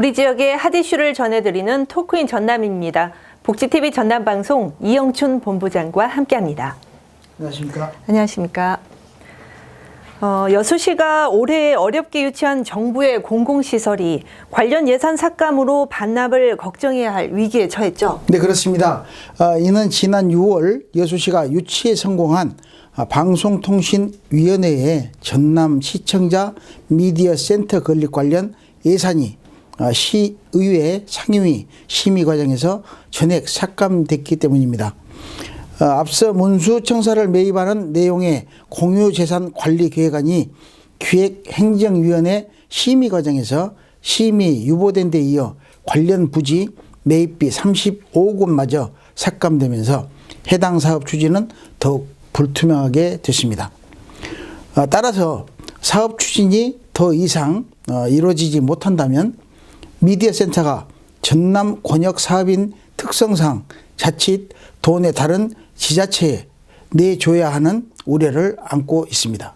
우리 지역의 핫 이슈를 전해드리는 토크인 전남입니다. 복지TV 전남방송 이영춘 본부장과 함께합니다. 안녕하십니까. 안녕하십니까. 어, 여수시가 올해 어렵게 유치한 정부의 공공시설이 관련 예산 삭감으로 반납을 걱정해야 할 위기에 처했죠. 네, 그렇습니다. 어, 이는 지난 6월 여수시가 유치에 성공한 아, 방송통신위원회의 전남 시청자 미디어 센터 건립 관련 예산이 아, 시의회 상임위 심의 과정에서 전액 삭감됐기 때문입니다. 어, 앞서 문수청사를 매입하는 내용의 공유재산 관리 계획안이 기획행정위원회 심의 과정에서 심의 유보된 데 이어 관련 부지 매입비 35억원마저 삭감되면서 해당 사업 추진은 더욱 불투명하게 됐습니다. 어, 따라서 사업 추진이 더 이상 어, 이루어지지 못한다면 미디어 센터가 전남 권역 사업인 특성상 자칫 도내 다른 지자체에 내줘야 하는 우려를 안고 있습니다.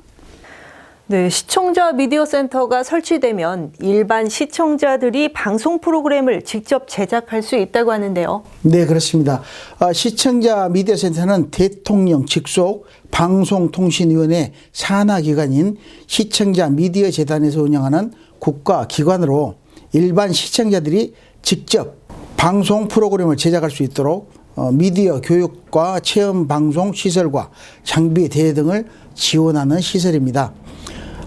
네, 시청자 미디어 센터가 설치되면 일반 시청자들이 방송 프로그램을 직접 제작할 수 있다고 하는데요. 네, 그렇습니다. 아, 시청자 미디어 센터는 대통령 직속 방송통신위원회 산하기관인 시청자 미디어 재단에서 운영하는 국가기관으로 일반 시청자들이 직접 방송 프로그램을 제작할 수 있도록 어, 미디어 교육과 체험 방송 시설과 장비 대여 등을 지원하는 시설입니다.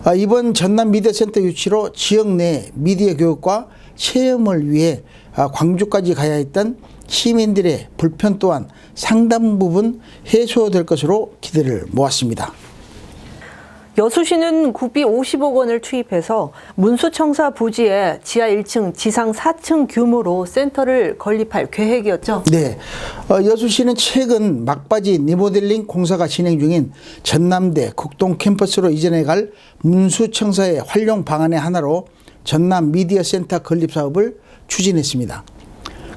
아, 이번 전남 미디어센터 유치로 지역 내 미디어 교육과 체험을 위해 아, 광주까지 가야 했던 시민들의 불편 또한 상당 부분 해소될 것으로 기대를 모았습니다. 여수시는 구비 50억 원을 투입해서 문수청사 부지에 지하 1층, 지상 4층 규모로 센터를 건립할 계획이었죠. 네. 어, 여수시는 최근 막바지 리모델링 공사가 진행 중인 전남대 국동 캠퍼스로 이전해 갈 문수청사의 활용 방안의 하나로 전남 미디어 센터 건립 사업을 추진했습니다.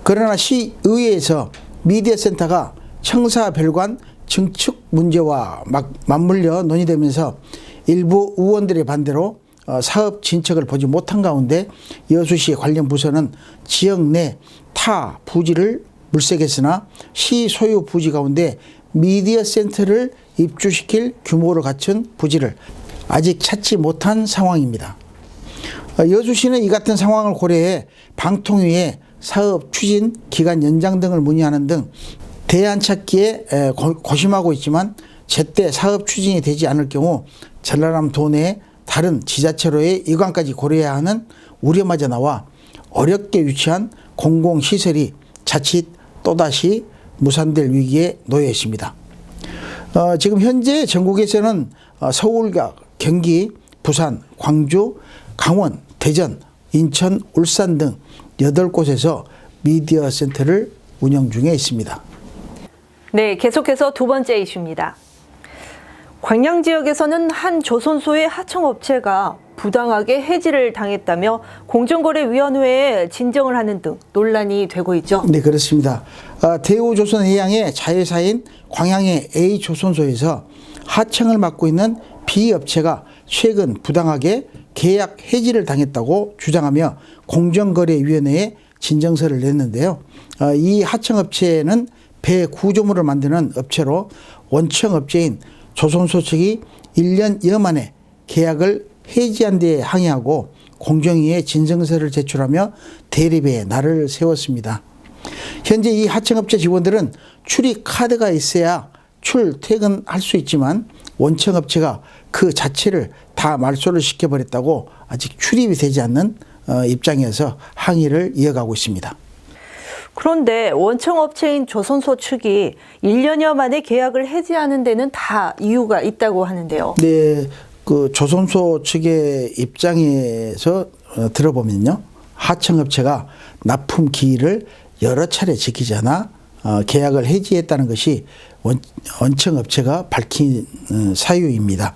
그러나 시의회에서 미디어 센터가 청사 별관 증축 문제와 막 맞물려 논의되면서 일부 의원들의 반대로 어, 사업 진척을 보지 못한 가운데 여수시 관련 부서는 지역 내 타 부지를 물색했으나 시 소유 부지 가운데 미디어 센터를 입주시킬 규모를 갖춘 부지를 아직 찾지 못한 상황입니다. 어, 여수시는 이 같은 상황을 고려해 방통위에 사업 추진 기간 연장 등을 문의하는 등 대안 찾기에 고심하고 있지만 제때 사업 추진이 되지 않을 경우 전라남 도내 다른 지자체로의 이관까지 고려해야 하는 우려마저 나와 어렵게 유치한 공공시설이 자칫 또다시 무산될 위기에 놓여 있습니다. 어, 지금 현재 전국에서는 어, 서울과 경기, 부산, 광주, 강원, 대전, 인천, 울산 등 8곳에서 미디어 센터를 운영 중에 있습니다. 네, 계속해서 두 번째 이슈입니다. 광양 지역에서는 한 조선소의 하청업체가 부당하게 해지를 당했다며 공정거래위원회에 진정을 하는 등 논란이 되고 있죠. 네, 그렇습니다. 아, 대우조선 해양의 자회사인 광양의 A조선소에서 하청을 맡고 있는 B업체가 최근 부당하게 계약 해지를 당했다고 주장하며 공정거래위원회에 진정서를 냈는데요. 아, 이 하청업체는 배 구조물을 만드는 업체로 원청업체인 조선소 측이 1년여 만에 계약을 해지한 데 항의하고 공정위에 진정서를 제출하며 대립에 날을 세웠습니다. 현재 이 하청업체 직원들은 출입 카드가 있어야 출퇴근할 수 있지만 원청업체가 그 자체를 다 말소를 시켜버렸다고 아직 출입이 되지 않는 어, 입장에서 항의를 이어가고 있습니다. 그런데 원청업체인 조선소 측이 1년여 만에 계약을 해지하는 데는 다 이유가 있다고 하는데요. 네, 그 조선소 측의 입장에서 어, 들어보면요, 하청업체가 납품 기일을 여러 차례 지키지 않아 어, 계약을 해지했다는 것이 원, 원청업체가 밝힌 어, 사유입니다.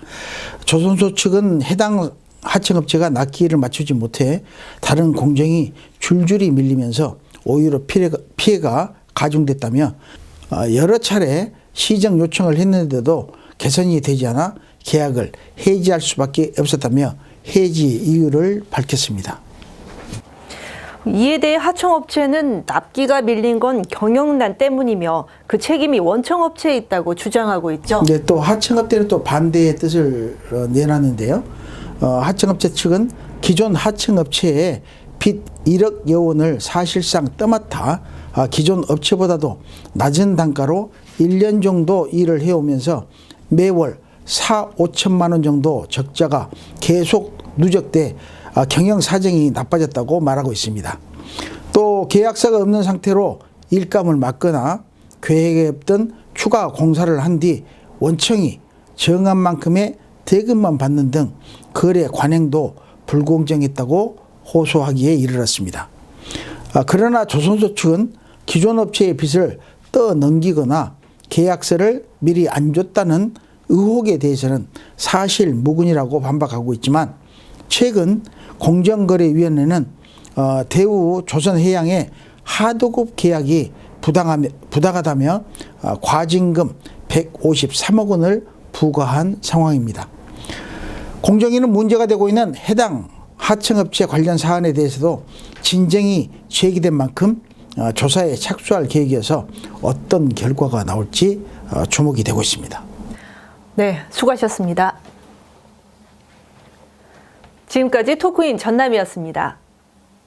조선소 측은 해당 하청업체가 납기일을 맞추지 못해 다른 공정이 줄줄이 밀리면서 오히려 피해가, 피해가 가중됐다며 어, 여러 차례 시정 요청을 했는데도 개선이 되지 않아 계약을 해지할 수밖에 없었다며 해지 이유를 밝혔습니다. 이에 대해 하청업체는 납기가 밀린 건 경영난 때문이며 그 책임이 원청업체에 있다고 주장하고 있죠. 이제 또 하청업체는 또 반대의 뜻을 어, 내놨는데요. 어, 하청업체 측은 기존 하청업체의 빚 1억 여원을 사실상 떠맡아 아, 기존 업체보다도 낮은 단가로 1년 정도 일을 해오면서 매월 4, 5천만 원 정도 적자가 계속 누적돼 아, 경영 사정이 나빠졌다고 말하고 있습니다. 또 계약서가 없는 상태로 일감을 막거나 계획에 없던 추가 공사를 한 뒤 원청이 정한 만큼의 대금만 받는 등 거래 관행도 불공정했다고 호소하기에 이르렀습니다. 아, 그러나 조선소 측은 기존 업체의 빚을 떠넘기거나 계약서를 미리 안 줬다는 의혹에 대해서는 사실 무근이라고 반박하고 있지만 최근 공정거래위원회는 어, 대우 조선해양의 하도급 계약이 부당하며, 부당하다며 어, 과징금 153억 원을 부과한 상황입니다. 공정위는 문제가 되고 있는 해당 하청업체 관련 사안에 대해서도 진정이 제기된 만큼 어, 조사에 착수할 계획이어서 어떤 결과가 나올지 어, 주목이 되고 있습니다. 네, 수고하셨습니다. 지금까지 토크인 전남이었습니다.